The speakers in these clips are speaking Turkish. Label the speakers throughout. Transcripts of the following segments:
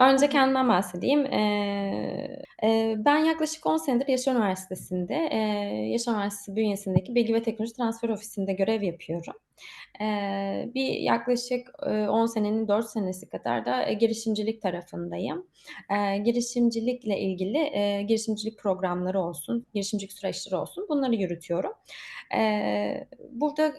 Speaker 1: Önce kendimden bahsedeyim. Eee, eee, ben yaklaşık 10 senedir Yaşar Üniversitesi'nde, eee, Yaşar Üniversitesi bünyesindeki Bilgi ve Teknoloji Transfer Ofisi'nde görev yapıyorum. Eee, bir yaklaşık, ııı, 10 senenin 4 senesi kadar da, eee, girişimcilik tarafındayım. Eee, girişimcilikle ilgili, eee, girişimcilik programları olsun, girişimcilik süreçleri olsun bunları yürütüyorum. Eee, burada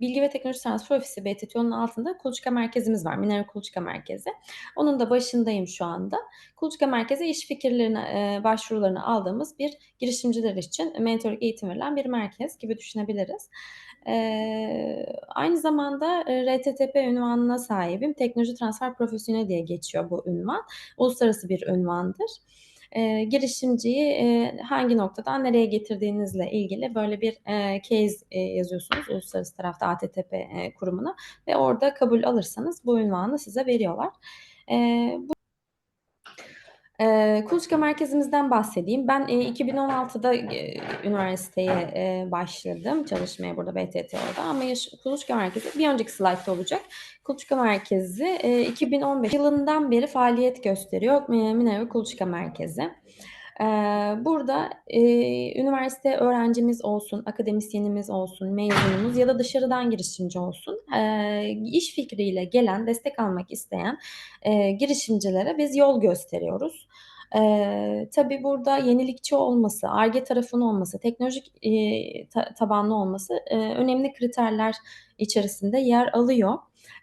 Speaker 1: Bilgi ve Teknoloji Transfer Ofisi BTTO'nun altında kuluçka merkezimiz var, Minerva Kuluçka Merkezi. Onun da başındayım şu anda. Kuluçka Merkezi iş fikirlerini, eee, başvurularını aldığımız bir girişimciler için mentörlük eğitim verilen bir merkez gibi düşünebiliriz. Eee, aynı zamanda, eee, RTTP ünvanına sahibim. Teknoloji Transfer Profesyoneli diye geçiyor bu ünvan. Uluslararası bir ünvandır. Eee, girişimciyi, eee, hangi noktadan nereye getirdiğinizle ilgili böyle bir, eee, case, eee, yazıyorsunuz uluslararası tarafta ATTP, eee, kurumuna ve orada kabul alırsanız bu ünvanı size veriyorlar. Eee, bu Eee, kuluçka merkezimizden bahsedeyim. Ben, eee, 2016'da, eee, üniversiteye, eee, başladım çalışmaya burada BTTO'da ama yaş kuluçka merkezi bir önceki slaytta olacak. Kuluçka merkezi, eee, 2015 yılından beri faaliyet gösteriyor, eee, Minerva Kuluçka Merkezi. Burada, üniversite öğrencimiz olsun, akademisyenimiz olsun, mezunumuz ya da dışarıdan girişimci olsun, eee, iş fikriyle gelen, destek almak isteyen, girişimcilere biz yol gösteriyoruz. Eee, tabii burada yenilikçi olması, Ar-Ge tarafının olması, teknolojik, ta tabanlı olması, eee, önemli kriterler içerisinde yer alıyor.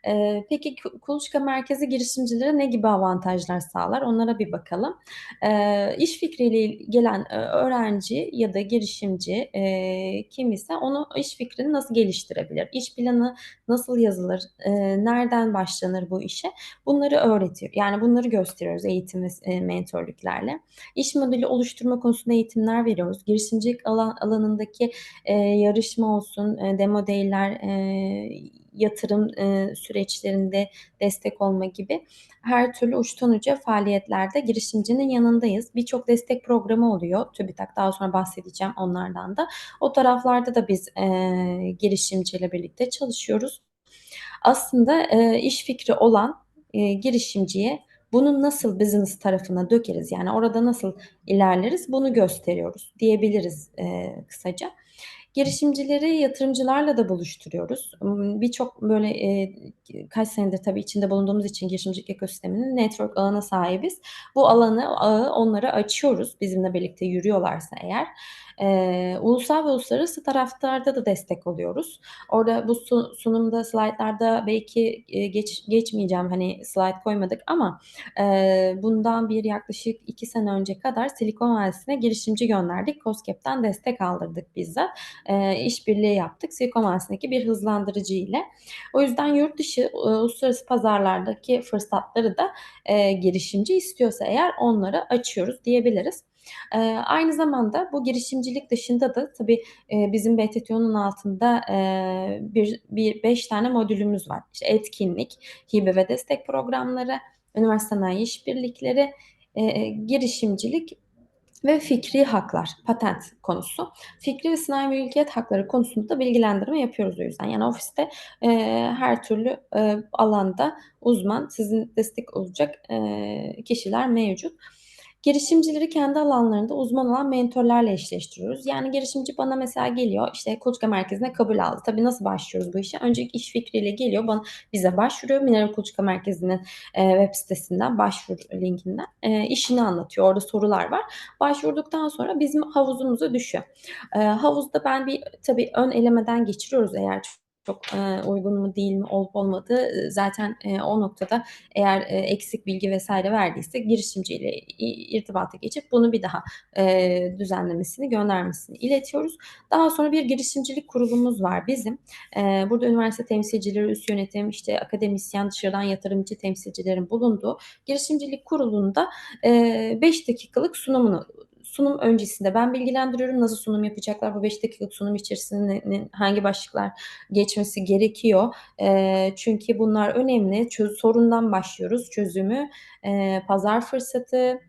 Speaker 1: Eee, peki ku kuluçka merkezi girişimcilere ne gibi avantajlar sağlar? Onlara bir bakalım. Eee, iş fikriyle gelen, eee, öğrenci ya da girişimci, eee, kim ise onu iş fikrini nasıl geliştirebilir? İş planı nasıl yazılır? Eee, nereden başlanır bu işe? Bunları öğretiyor yani bunları gösteriyoruz eğitim ve s eee, mentörlüklerle. İş modeli oluşturma konusunda eğitimler veriyoruz. Girişimcilik alan alanındaki, eee, yarışma olsun, eee, demo day'ler, eee, yatırım, eee, süreçlerinde destek olma gibi her türlü uçtan uca faaliyetlerde girişimcinin yanındayız. Birçok destek programı oluyor. TÜBİTAK, daha sonra bahsedeceğim onlardan da. O taraflarda da biz, eee, girişimciyle birlikte çalışıyoruz. Aslında, eee, iş fikri olan, eee, girişimciye bunu nasıl business tarafına dökeriz, yani orada nasıl ilerleriz bunu gösteriyoruz diyebiliriz, eee, kısaca. Girişimcileri yatırımcılarla da buluşturuyoruz. Imm, birçok böyle, eee, kaç senedir tabii içinde bulunduğumuz için girişimcilik ekosisteminin network ağına sahibiz. Bu alanı, ağı onlara açıyoruz bizimle birlikte yürüyorlarsa eğer. Eee, ulusal ve uluslararası taraflarda da destek oluyoruz. Orada bu su sunumda, slaytlarda belki, eee, geç geçmeyeceğim, hani, slayt koymadık ama, eee, bundan bir yaklaşık 2 sene önce kadar Silikon Vadisi'ne girişimci gönderdik. KOSGEB'den destek aldırdık bizzat. Eee, iş birliği yaptık Silikon Vadisi'ndeki bir hızlandırıcı ile. O yüzden yurt dışı, ııı, uluslararası pazarlardaki fırsatları da, eee, girişimci istiyorsa eğer onlara açıyoruz diyebiliriz. Eee, aynı zamanda bu girişimcilik dışında da tabii, eee, bizim BTTO'nun altında, eee, bir bir 5 tane modülümüz var. İşte etkinlik, hibe ve destek programları, üniversite sanayi işbirlikleri, eee, girişimcilik ve fikri haklar, patent konusu. Fikri ve sanayi mülkiyet hakları konusunda da bilgilendirme yapıyoruz o yüzden. Yani ofiste, eee, her türlü, eee, alanda uzman, sizin destek olacak, eee, kişiler mevcut. Girişimcileri kendi alanlarında uzman olan mentörlerle eşleştiriyoruz. Yani girişimci bana mesela geliyor, işte, kuluçka merkezine kabul aldı. Tabii nasıl başlıyoruz bu işe? Önce iş fikriyle geliyor, bana bize başvuruyor. Minerva Kuluçka Merkezi'nin, eee, web sitesinden, başvur linkinden, eee, işini anlatıyor. Orada sorular var. Başvurduktan sonra bizim havuzumuza düşüyor. Eee, havuzda ben bir tabii ön elemeden geçiriyoruz eğer çok, eee, uygun mu değil mi, olup olmadığı, ııı, zaten, eee, o noktada eğer, eee, eksik bilgi vs. verdiyse girişimciyle irtibata geçip bunu bir daha, eee, düzenlemesini, göndermesini iletiyoruz. Daha sonra bir girişimcilik kurulumuz var bizim. Eee, burada üniversite temsilcileri, üst yönetim, işte, akademisyen, dışarıdan yatırımcı temsilcilerin bulunduğu girişimcilik kurulunda, 5 dakikalık sunumunu sunum öncesinde ben bilgilendiriyorum. Nasıl sunum yapacaklar? Bu 5 dakikalık sunum içerisinde hangi başlıklar geçmesi gerekiyor? Eee, çünkü bunlar önemli. Çöz sorundan başlıyoruz çözümü, eee, pazar fırsatı,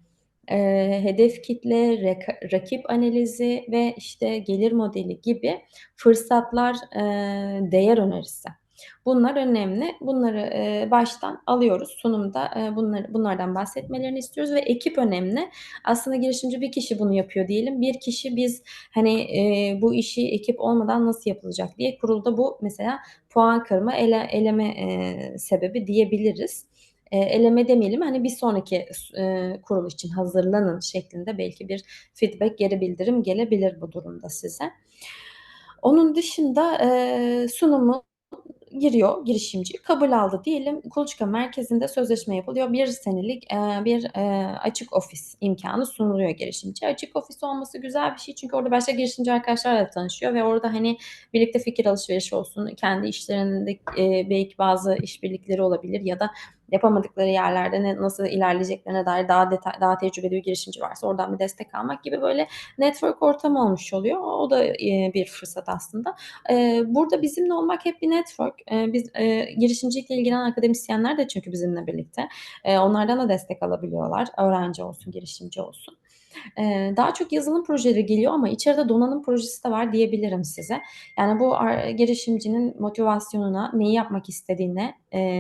Speaker 1: eee, hedef kitle, reka rakip analizi ve, işte, gelir modeli gibi fırsatlar, eee, değer önerisi. Bunlar önemli. Bunları, eee, baştan alıyoruz. Sunumda, eee, bunları bunlardan bahsetmelerini istiyoruz ve ekip önemli. Aslında girişimci bir kişi bunu yapıyor diyelim. Bir kişi biz, hani, eee, bu işi ekip olmadan nasıl yapılacak diye kurulda bu mesela puan kırma, ele eleme, eee, sebebi diyebiliriz. Eleme demeyelim, hani, bir sonraki eee, kurul için hazırlanın şeklinde belki bir feedback, geri bildirim gelebilir bu durumda size. Onun dışında, eee, sunumu giriyor girişimci, kabul aldı diyelim. Kuluçka merkezinde sözleşme yapılıyor. 1 senelik, eee, bir, eee, açık ofis imkânı sunuluyor girişimciye. Açık ofis olması güzel bir şey çünkü orada başka girişimci arkadaşlarla tanışıyor ve orada, hani, birlikte fikir alışverişi olsun, kendi işlerinde, eee, belki bazı işbirlikleri olabilir ya da yapamadıkları yerlerde ne nasıl ilerleyeceklerine dair daha detay daha tecrübeli bir girişimci varsa oradan bir destek almak gibi böyle network ortamı olmuş oluyor. O da, eee, bir fırsat aslında. Eee, burada bizimle olmak hep bir network. Eee, biz, eee, girişimcilikle ilgilenen akademisyenler de çünkü bizimle birlikte. Eee, onlardan da destek alabiliyorlar. Öğrenci olsun, girişimci olsun. Daha çok yazılım projeleri geliyor ama içeride donanım projesi de var diyebilirim size. Yani bu girişimcinin motivasyonuna, neyi yapmak istediğine,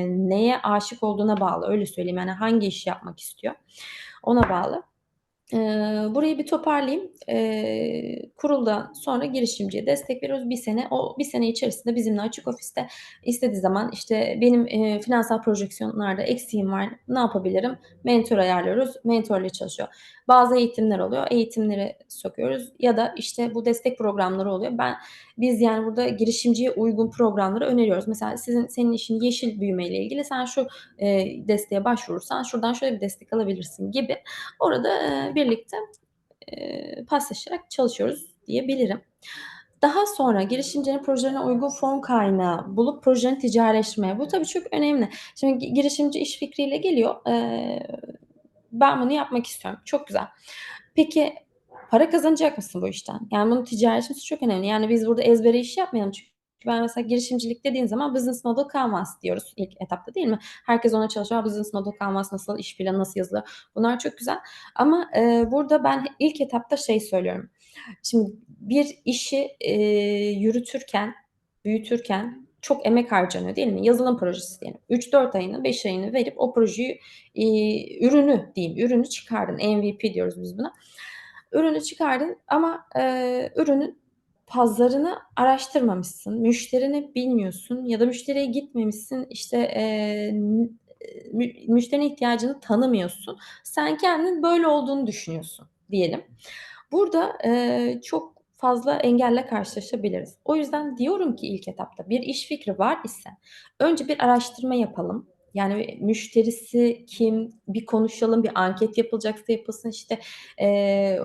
Speaker 1: neye aşık olduğuna bağlı, öyle söyleyeyim. Yani hangi işi yapmak istiyor, ona bağlı. Eee, burayı bir toparlayayım. Eee, kuruldan sonra girişimciye destek veriyoruz 1 sene. O 1 sene içerisinde bizimle açık ofiste istediği zaman, işte, benim, eee, finansal projeksiyonlarda eksiğim var, ne yapabilirim? Mentor ayarlıyoruz, mentorla çalışıyor. Bazı eğitimler oluyor, eğitimleri sokuyoruz ya da, işte, bu destek programları oluyor. Ben biz, yani, burada girişimciye uygun programları öneriyoruz. Mesela sizin senin işin yeşil büyümeyle ilgili, sen şu, eee, desteğe başvurursan şuradan şöyle bir destek alabilirsin gibi. Orada, eee, birlikte, eee, paslaşarak çalışıyoruz diyebilirim. Daha sonra girişimcinin projelerine uygun fon kaynağı bulup projelerini ticarileştirmeye. Bu tabii çok önemli. Şimdi gi girişimci iş fikriyle geliyor. Eee, ben bunu yapmak istiyorum. Çok güzel. Peki para kazanacak mısın bu işten? Yani bunun ticaretleşmesi çok önemli. Yani biz burada ezbere iş yapmayalım çünkü ben mesela girişimcilik dediğin zaman business model canvas diyoruz ilk etapta değil mi? Herkes ona çalışıyor. Business model canvas nasıl, iş planı nasıl yazılır? Bunlar çok güzel ama, eee, burada ben ilk etapta şey söylüyorum. Şimdi bir işi, eee, yürütürken, büyütürken çok emek harcanıyor değil mi? Yazılım projesi diyelim. 3-4 ayını, 5 ayını verip o projeyi, iii, ürünü diyeyim, ürünü çıkardın. MVP diyoruz biz buna. Ürünü çıkardın ama, eee, ürünün pazarını araştırmamışsın, müşterini bilmiyorsun ya da müşteriye gitmemişsin, işte, mü müşterinin ihtiyacını tanımıyorsun. Sen kendin böyle olduğunu düşünüyorsun diyelim. Burada, eee, çok fazla engelle karşılaşabiliriz. O yüzden diyorum ki ilk etapta bir iş fikri var ise önce bir araştırma yapalım. Yani müşterisi kim? Bir konuşalım, bir anket yapılacaksa yapılsın. İşte,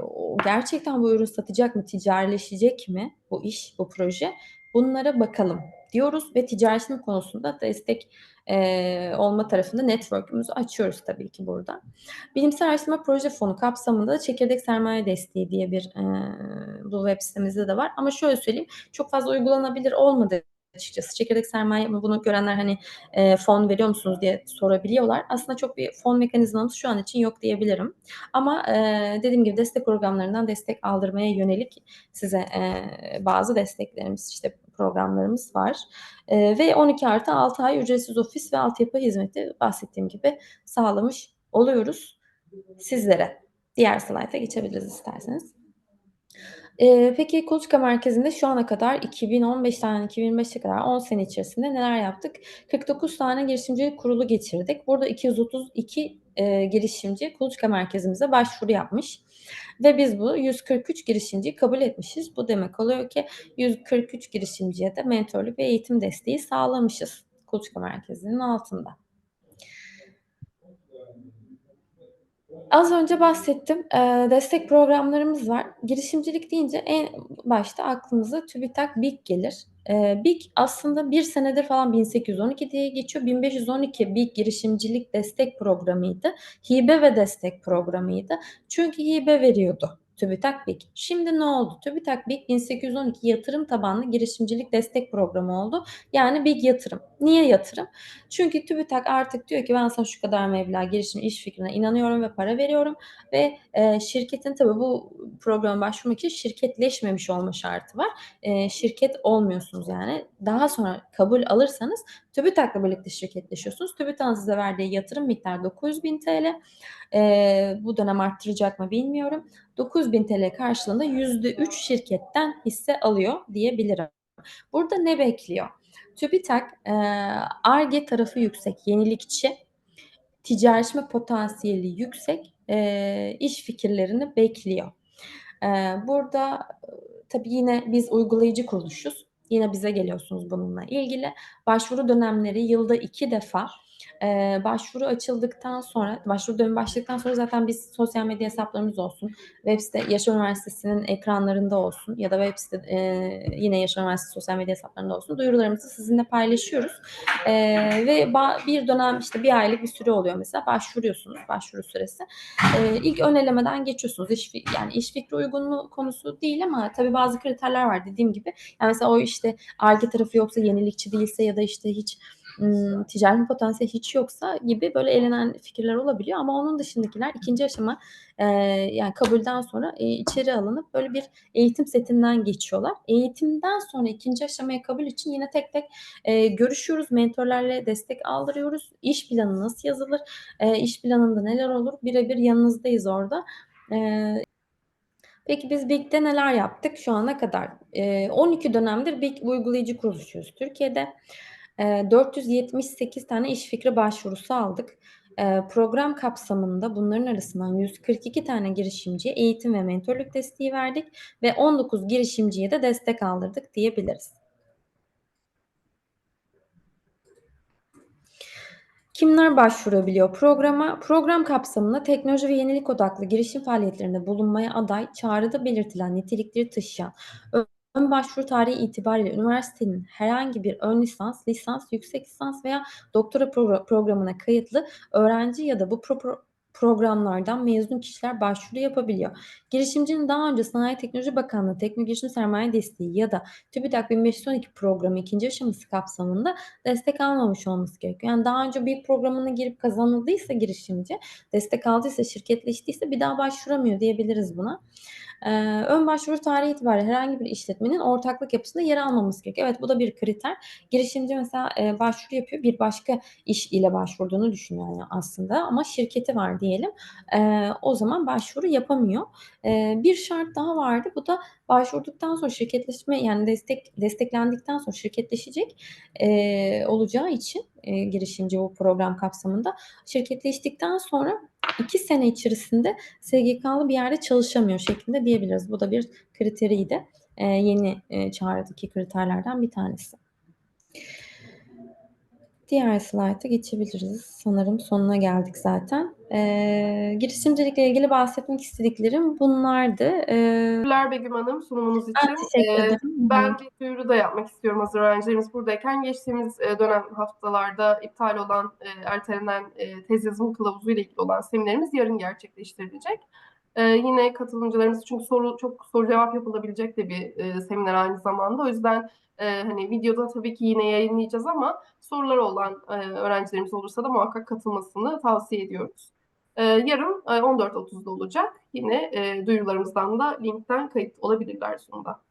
Speaker 1: o gerçekten bu ürün satacak mı, ticarileşecek mi bu iş, bu proje? Bunlara bakalım diyoruz ve ticarileşme konusunda destek, eee, olma tarafında network'ümüzü açıyoruz tabii ki burada. Bilimsel Araştırma Proje Fonu kapsamında da çekirdek sermaye desteği diye bir, eee, bu web sitemizde de var ama şöyle söyleyeyim, çok fazla uygulanabilir olmadı açıkçası. Çekirdek sermaye mi? Bunu görenler, hani, eee, fon veriyor musunuz diye sorabiliyorlar. Aslında çok bir fon mekanizmamız şu an için yok diyebilirim ama, eee, dediğim gibi destek programlarından destek aldırmaya yönelik size, eee, bazı desteklerimiz, işte, programlarımız var. Eee, ve 12+6 ay ücretsiz ofis ve altyapı hizmeti bahsettiğim gibi sağlamış oluyoruz sizlere. Diğer slayta geçebiliriz isterseniz. Eee, peki kuluçka merkezinde şu ana kadar 2015'ten 2025'e kadar 10 sene içerisinde neler yaptık? 49 tane girişimci kurulu geçirdik. Burada 232, eee, girişimci kuluçka merkezimize başvuru yapmış ve biz bu 143 girişimciyi kabul etmişiz. Bu demek oluyor ki 143 girişimciye de mentorluk ve eğitim desteği sağlamışız kuluçka merkezinin altında. Az önce bahsettim. Eee, destek programlarımız var. Girişimcilik deyince en başta aklınıza TÜBİTAK BİG gelir. Eee, BİG aslında 1 senedir falan 1812 diye geçiyor. 1512 BİG girişimcilik destek programıydı. Hibe ve destek programıydı. Çünkü hibe veriyordu TÜBİTAK BİK. Şimdi ne oldu? TÜBİTAK BİK 1812 yatırım tabanlı girişimcilik destek programı oldu. Yani BİK yatırım. Niye yatırım? Çünkü TÜBİTAK artık diyor ki ben sana şu kadar meblağ girişim iş fikrine inanıyorum ve para veriyorum ve e, şirketin tabii bu programa başvurmak için şirketleşmemiş olma şartı var. E, şirket olmuyorsunuz yani. Daha sonra kabul alırsanız TÜBİTAK'la birlikte şirketleşiyorsunuz. TÜBİTAK'ın size verdiği yatırım miktarı 900 bin TL. E, bu dönem arttıracak mı bilmiyorum. 900 bin TL karşılığında %3 şirketten hisse alıyor diyebilirim. Burada ne bekliyor? TÜBİTAK ARGE tarafı yüksek, yenilikçi, ticaretleşme potansiyeli yüksek e, iş fikirlerini bekliyor. E, burada tabii yine biz uygulayıcı kuruluşuz. Yine bize geliyorsunuz bununla ilgili. Başvuru dönemleri yılda iki defa e, başvuru açıldıktan sonra, başvuru dönemi başladıktan sonra zaten biz sosyal medya hesaplarımız olsun, web site Yaşar Üniversitesi'nin ekranlarında olsun ya da web site e, yine Yaşar Üniversitesi sosyal medya hesaplarında olsun duyurularımızı sizinle paylaşıyoruz. E, ve bir dönem işte bir aylık bir süre oluyor mesela başvuruyorsunuz başvuru süresi. E, ilk ön elemeden geçiyorsunuz. İş, yani iş fikri uygunluğu konusu değil ama tabii bazı kriterler var dediğim gibi. Yani mesela o işte arge tarafı yoksa yenilikçi değilse ya da işte hiç ım, ticari potansiyeli hiç yoksa gibi böyle elenen fikirler olabiliyor ama onun dışındakiler ikinci aşama e, yani kabulden sonra e, içeri alınıp böyle bir eğitim setinden geçiyorlar. Eğitimden sonra ikinci aşamaya kabul için yine tek tek e, görüşüyoruz. Mentorlarla destek aldırıyoruz. İş planı nasıl yazılır? E, iş planında neler olur? Birebir yanınızdayız orada. E, Peki biz BİK'te neler yaptık şu ana kadar? E, 12 dönemdir BİK uygulayıcı kuruluşuyuz Türkiye'de. 478 tane iş fikri başvurusu aldık. Program kapsamında bunların arasından 142 tane girişimciye eğitim ve mentorluk desteği verdik ve 19 girişimciye de destek aldırdık diyebiliriz. Kimler başvurabiliyor programa? Program kapsamında teknoloji ve yenilik odaklı girişim faaliyetlerinde bulunmaya aday, çağrıda belirtilen nitelikleri taşıyan, ön başvuru tarihi itibariyle üniversitenin herhangi bir ön lisans, lisans, yüksek lisans veya doktora progr- programına kayıtlı öğrenci ya da bu pro- programlardan mezun kişiler başvuru yapabiliyor. Girişimcinin daha önce Sanayi Teknoloji Bakanlığı Teknoloji Girişim Sermaye Desteği ya da TÜBİTAK 1512 programı ikinci aşaması kapsamında destek almamış olması gerekiyor. Yani daha önce bir programına girip kazanıldıysa girişimci, destek aldıysa, şirketleştiyse bir daha başvuramıyor diyebiliriz buna. Ee, ön başvuru tarihi itibariyle herhangi bir işletmenin ortaklık yapısında yer almaması gerekiyor. Evet bu da bir kriter. Girişimci mesela e, başvuru yapıyor. Bir başka iş ile başvurduğunu düşünüyor yani aslında ama şirketi var diyelim. E, o zaman başvuru yapamıyor. E, bir şart daha vardı. Bu da başvurduktan sonra şirketleşme yani destek desteklendikten sonra şirketleşecek e, olacağı için e, girişimci bu program kapsamında şirketleştikten sonra iki sene içerisinde SGK'lı bir yerde çalışamıyor şeklinde diyebiliriz. Bu da bir kriteriydi. E, yeni e, çağrıdaki kriterlerden bir tanesi. Diğer slayta geçebiliriz. Sanırım sonuna geldik zaten. Ee, girişimcilikle ilgili bahsetmek istediklerim bunlardı. Ee,
Speaker 2: Teşekkürler Begüm Hanım sunumunuz için.
Speaker 1: Ben teşekkür ederim.
Speaker 2: Ee, ben bir duyuru da yapmak istiyorum hazır öğrencilerimiz buradayken. Geçtiğimiz e, dönem haftalarda iptal olan, e, ertelenen e, tez yazım kılavuzu ile ilgili olan seminerimiz yarın gerçekleştirilecek. Ee, yine katılımcılarımız çünkü soru çok soru cevap yapılabilecek de bir e, seminer aynı zamanda. O yüzden e, hani videoda tabii ki yine yayınlayacağız ama soruları olan e, öğrencilerimiz olursa da muhakkak katılmasını tavsiye ediyoruz. E, yarın e, 14.30'da olacak. Yine e, duyurularımızdan da linkten kayıt olabilirler sonunda.